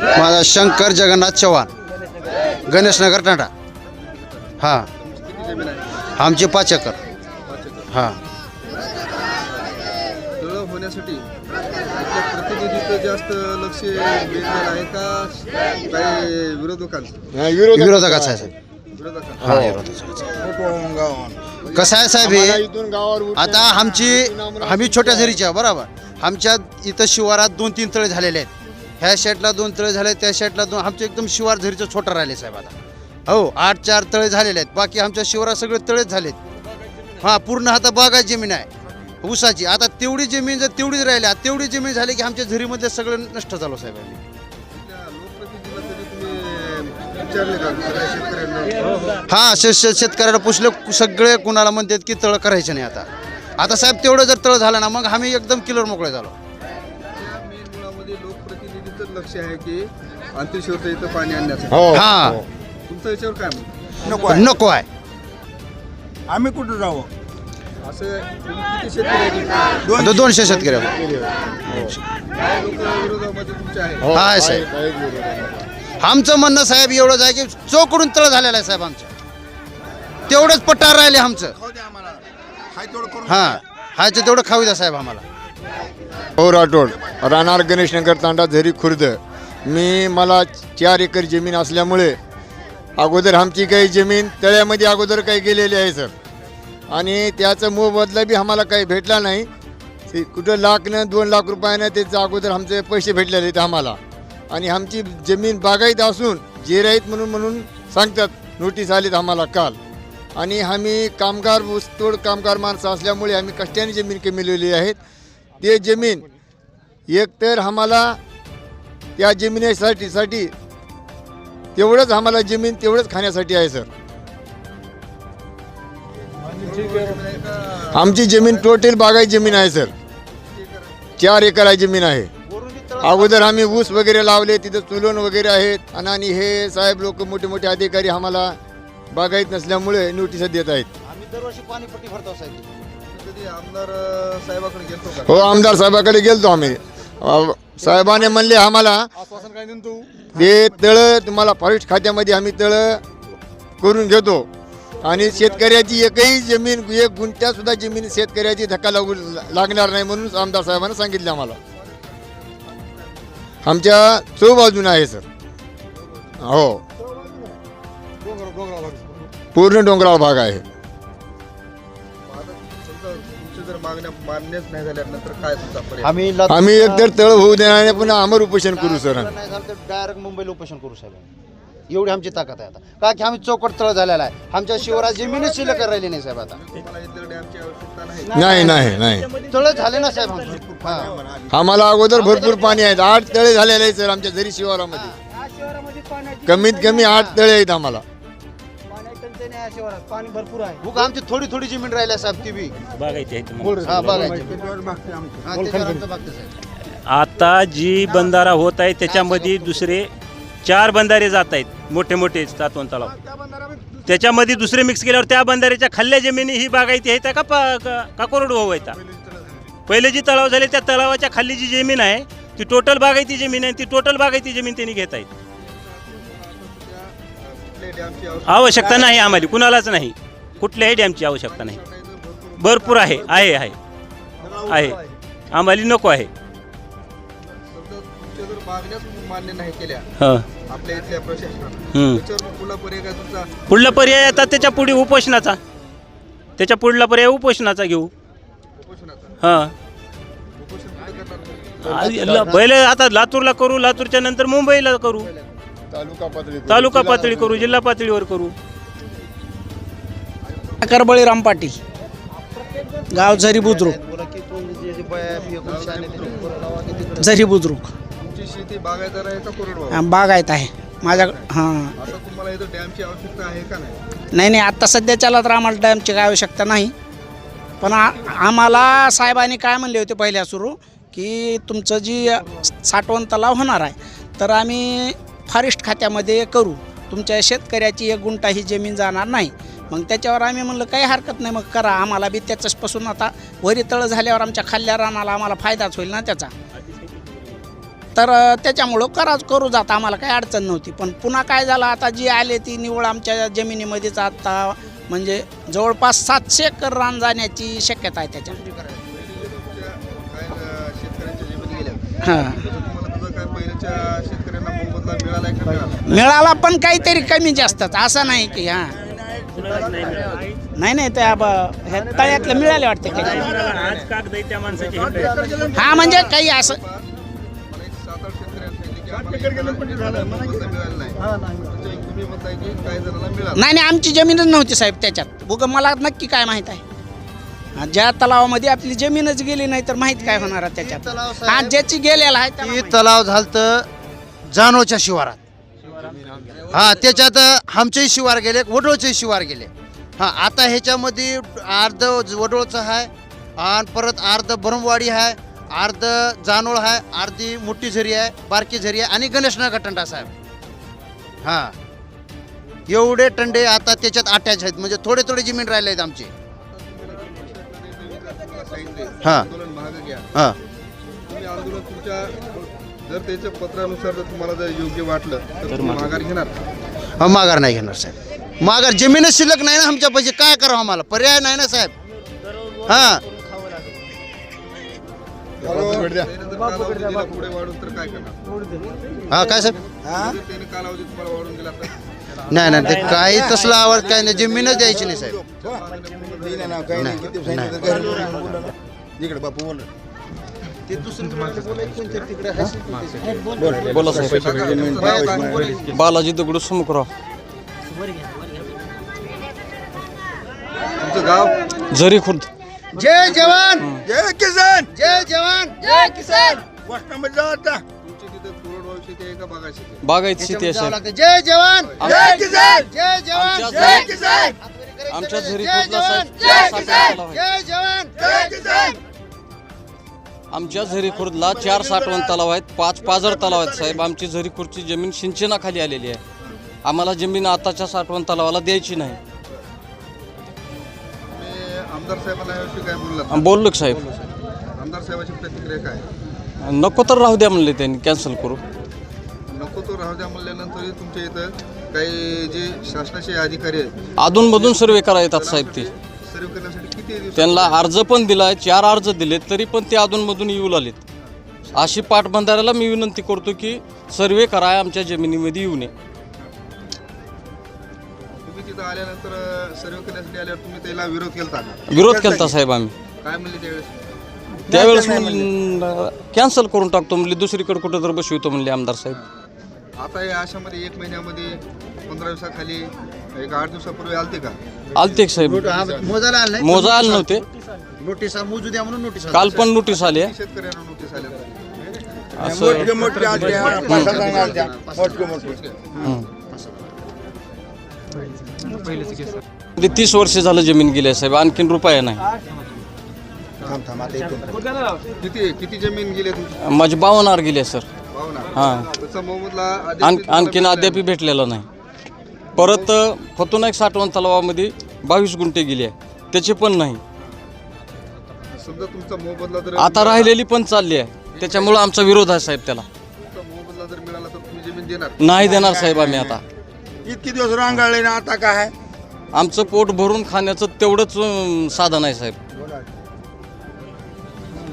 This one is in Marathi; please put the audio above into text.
माझा शंकर जगन्नाथ चव्हाण. गणेशनगर टाटा. हां. आमचे पाच एकर. हां. होण्यासाठी प्रतिनिधीचं जास्त लक्ष वेधलेलं आहे का? काही विरोधकांचं? विरोधकाचा आहे साहेब. विरोधकांचं हां विरोधकाचा. कसं आहे साहेब हे आता आमची आम्ही छोट्या झरीची आहे बरोबर. आमच्या इथं शिवारात दोन तीन तळे झालेले आहेत. ह्या शेटला दोन तळे झाले त्या शेटला दोन आमचे एकदम शिवार झरीचं छोटं राहिले साहेब आता. हो आठ चार तळे झालेले आहेत. बाकी आमच्या शिवारात सगळे तळेच झालेत. हां पूर्ण आता बागा जमीन आहे. ऊसाची. आता तेवढी जमीन जर तेवढीच राहिल्या तेवढी जमीन झाली की आमच्या झरीमध्ये सगळं नष्ट झालं साहेब आम्ही. त्या शे शेतकऱ्याला पुसलं सगळे कुणाला म्हणतात की तळ करायचं नाही आता. आता साहेब तेवढं जर तळ झालं ना मग आम्ही एकदम किलोर मोकळे झालो. लक्ष आहे की अंत्यशोरचं इथं पाणी आणण्याचं हो. हा. तुमचं याच्यावर काय? नको आहे. नको आहे. आम्ही कुठं जाऊ असं तुम्ही किती शेतकरी आहेत? आता दोनशे शेतकरी आहेत. काही लोक विरोधामध्ये तुमचे आहेत. हो, हा, साहेब. विरोधामध्ये. आमचं म्हणणं साहेब एवढंच आहे की चौकडून तळ झालेलं आहे साहेब आमचं. तेवढंच पट्टार राहिले आमचं. हा. हायचं तेवढं खाऊ द्या साहेब आम्हाला. हो राठोड. राहणार गणेशनगर तांडा झरी खुर्द. मी मला चार एकर जमीन असल्यामुळे अगोदर आमची काही जमीन तळ्यामध्ये अगोदर काही गेलेली आहे सर. आणि त्याचा मोबदला बी आम्हाला काही भेटला नाही. ते कुठं लाखनं दोन लाख रुपयानं त्याचं अगोदर आमचे पैसे भेटलेले आहेत आम्हाला. आणि आमची जमीन बागायत असून जेराईत म्हणून म्हणून सांगतात नोटीस आलीत आम्हाला काल. आणि आम्ही कामगार ऊसतोड कामगार माणसं असल्यामुळे आम्ही कष्टाने जमीन कमी आहेत. ते जमीन एकतर आम्हाला त्या जमिनीसाठी साठी तेवढंच आम्हाला जमीन तेवढंच खाण्यासाठी आहे सर. आमची जमीन टोटल बागाई जमीन आहे सर. चार एकर आहे जमीन आहे. अगोदर आम्ही ऊस वगैरे लावले तिथं चुलण वगैरे आहेत. आणि आणि हे साहेब लोक मोठे मोठे अधिकारी आम्हाला बागायत नसल्यामुळे नोटिसा देत आहेत. आम्ही दरवर्षी पाणीपट्टी भरतो साहेब. आमदार अं, साहेबाकडे गेलतो का? हो आमदार साहेबाकडे गेलतो आम्ही. साहेबाने म्हणले आम्हाला आश्वासन काय देतो ते? तळं तुम्हाला फॉरेस्ट खात्यामध्ये आम्ही तळं करून घेतो. आणि शेतकऱ्याची एकही जमीन एक गुंठ्या सुद्धा जमीन शेतकऱ्याची धक्का लागू लागणार नाही म्हणून आमदार साहेबांनी सांगितलं आम्हाला. आमच्या चौबाजून आहे सर. हो. पूर्ण डोंगराळ भाग आहे. मागण्या मान्यच नाही झाल्या नंतर काय तुमचा पर्याय आम्ही लातूर- आम्ही एकतर तळ होऊ देणार नाही पुन्हा अमर उपोषण करू सर. आम्ही. नाही झालं तर डायरेक्ट मुंबईला उपोषण करू साहेब. एवढी आमची ताकद आहे आता. का की आम्ही चौकट तळ झालेला आहे. आमच्या शिवराज जमीनच शिल्लक राहिली नाही साहेब आता. तुम्हाला इथं डॅमची आवश्यकता नाही. नाही नाही नाही तळ झाले ना साहेब आमचे. हा. आम्हाला अगोदर भरपूर पाणी आहेत. आठ तळे झालेले आहेत सर आमच्या झरी शिवारामध्ये. कमीत कमी आठ तळे आहेत आम्हाला. पाणी भरपूर आहे. उगा आमची थोडी थोडी जमीन राहिली आहे साहेब ती बी. बघायची आहे तुम्हाला. हा बघायची. हा, त्याच्यावर आमचं भागतं साहेब. आता जी बंधारा होत आहे त्याच्यामध्ये दुसरे चार बंधारे जात आहेत. मोठे मोठे सातवन तलाव. त्याच्यामध्ये दुसरे मिक्स केल्यावर त्या बंधाऱ्याच्या खाल्ल्या जमिनी ही बागायती आहेत का पा- का का कोरडवाहू आहेत? पहिले जी तलाव झाले. त्या तलावाच्या खाली जी जमीन आहे ती टोटल बागायती जमीन आहे ती टोटल बागायती जमीन त्यांनी घेत आहेत. आवश्यकता नाही. आम्हाला कुणालाच नाही. कुठल्याही डॅमची आवश्यकता नाही. भरपूर आहे आहे आहे. आहे. आम्हाला नको आहे. हां. पुढला पर्याय आता त्याच्या पुढे उपोषणाचा. त्याच्या पुढला पर्याय उपोषणाचा घेऊ. हां. पहिले आता लातूरला करू लातूरच्या नंतर मुंबईला करू. तालुका पातळी तालुका पातळी करू जिल्हा पातळीवर करू. करबळी राम पाटील गाव झरी बुद्रुक. झरी बुद्रुक. तुमची शेती बागायदार आहे का कोरडवाहू? हा, बागायत आहे. माझ्या हां. आता तुम्हाला इथं डॅमची आवश्यकता आहे का नाही? नाही नाही आत्ता सध्याच्याला तर आम्हाला डॅमची काय आवश्यकता नाही. पण आ- आम्हाला साहेबांनी काय म्हणले होते पहिल्या सुरू की तुमचं जी साठवण तलाव होणार आहे तर आम्ही फॉरेस्ट खात्यामध्ये करू. तुमच्या शेतकऱ्याची एक गुंठा ही जमीन जाणार नाही. मग त्याच्यावर आम्ही म्हणलं काही हरकत नाही मग करा. आम्हाला बी त्याच्यापासून आता वरी तळ झाल्यावर आमच्या खाल्ल्या रानाला आम्हाला फायदाच होईल ना त्याचा. तर त्याच्यामुळं करा करू जात. आम्हाला काही अडचण नव्हती. पण पुन्हा काय झालं आता जी आले ती निवड आमच्या जमिनीमध्येच आता म्हणजे जवळपास सातशे एकर रान जाण्याची शक्यता आहे गेल्या हां. काय पहिल्याच्या शेतकऱ्यांना मोबदला मिळालाय का मिळाला मिळाला पण काहीतरी कमी जास्तच असं नाही की हां. नाही नाही त्या ब- ह्या तळ्यातलं मिळाले वाटते काही आज कागद आहे त्या माणसाची हिंड आहे. हा म्हणजे काही असं मला एक सात आठ शेतकऱ्यांनी सांगितले की आम्हाला याला मोबदला मिळाला नाही. तुमच्या एक तुम्ही म्हणताय की काही जणांना मिळाला. नाही नाही आमची जमीनच नव्हती साहेब त्याच्यात. बघ मला नक्की काय माहीत आहे? ज्या तलावामध्ये आपली जमीनच गेली नाही तर माहीत काय होणार आहे त्याच्यात? तलाव हा ज्याची गेलेला आहे त्याला ती माहीत. तलाव झालतं जानोच्या शिवारात. हा त्याच्यात आमचेही शिवार गेले वडोळचे शिवार गेले. हा आता ह्याच्यामध्ये अर्ध वडोळचं आहे आणि परत अर्ध बरमवाडी आहे अर्ध जानोळ आहे अर्धी मोठी झरी आहे बारकी झरी आहे आणि गणेशनगर टंडा साहेब. हा. एवढे टंडे आता त्याच्यात अटॅच आहेत म्हणजे थोडे थोडे जमीन राहिले आहेत आमचे. सांगितले. हा. आंदोलन महाग घ्या. हा. तुम्ही आंदोलन तुमच्या जर त्याच्या पत्रानुसार जर तुम्हाला जर योग्य वाटलं तर तुम्ही माघार. घेणार. हा माघार नाही घेणार साहेब. माघार जमीनच शिल्लक नाही ना आमच्या पैसे. काय करावं आम्हाला? पर्याय नाही ना साहेब. हा. त्याने जर कालावधी दिला पुढे वाढून तर काय करणार? हा काय साहेब? त्याने कालावधी तुम्हाला वाढून दिला तर? नाही नाही ते काही तसला आवाज काय नाही. जमीनच द्यायची नाही साहेब. नाही, नाही. इकडे बापू बोल. ते तिकडे बालाजी दगडू सुमुखराव तुमचं गाव? झरी खुर्द. जय जवान! जय किसान! जय जवान! जय किसान! तुमची तिथे कोरडवाहू शेती आहे का बागा शेती आहे? बागायत शेती आहे लागतं. जय जवान! जय किसान! जय जवान! आमच्या जय झरी- किसान! आमच्या खुर्दला जवान साहेब जय जवान! जय किसान! आमच्या झरी खुर्दला चार साठवण तलाव आहेत पाच पाझर तलाव आहेत साहेब. आमची झरी खुर्दची जमीन सिंचनाखाली आलेली आहे. आम्हाला जमीन आताच्या साठवण तलावाला द्यायची नाही. आमदार साहेबांना याविषयी काय बोललो की साहेब. आमदार साहेबांची प्रतिक्रिया काय? नको तर राहू द्या म्हणले त्यांनी कॅन्सल करू. नको तो राहू द्या म्हणल्यानंतरही तुमच्या इथं काही जे शासनाचे अधिकारी आहेत अधूनमधून सर्वे करा येतात साहेब ते. सर्व करण्यासाठी किती दिवस त्यांना अर्ज पण दिलाय चार अर्ज दिलेत तरी पण ते अधूनमधून येऊ लागलेत. अशी पाटबंधाऱ्याला मी विनंती करतो की सर्वे करा आमच्या जमिनीमध्ये येऊ नये. तुम्ही तिथं आल्यानंतर सर्व करण्यासाठी आल्यावर तुम्ही त्याला विरोध केला विरोध केलता साहेब आम्ही. काय म्हणले त्यावेळेस? त्यावेळेस कॅन्सल करून टाकतो म्हणले दुसरीकडे कुठं तर बसवितो म्हणले आमदार साहेब. आता या अशामध्ये एक महिन्यामध्ये पंधरा दिवसाखाली एक आठ दिवसापूर्वी आलते का? आलते की साहेब. मोजायला आलं नाही? मोजा आले नव्हते. नोटीस मोजू द्या म्हणून नोटीस काल पण नोटीस आली आहे. शेतकऱ्यांना नोटीस आल्या. असं हं. तीस वर्ष झालं जमीन गेली आहे साहेब. आणखीन रुपया नाही. किती किती जमीन गेली तुमची? माझी बावनार गेली आहे सर हां. आण आणखीन अद्याप भेटलेला नाही. परत फतुनायक साठवण तलावामध्ये बावीस गुंठे गेली आहे त्याचे पण नाही. समजा तुमचा मोबदला जर आता राहिलेली पण चालली आहे. त्याच्यामुळं आमचा विरोध आहे साहेब त्याला. तुमचा मोबदला जर मिळाला तर तुम्ही जमीन देणार? नाही देणार साहेब आम्ही आता. इतकी दिवस रांगाळले ना आता काय? आमचं पोट भरून खाण्याचं तेवढंच अं, साधन आहे साहेब.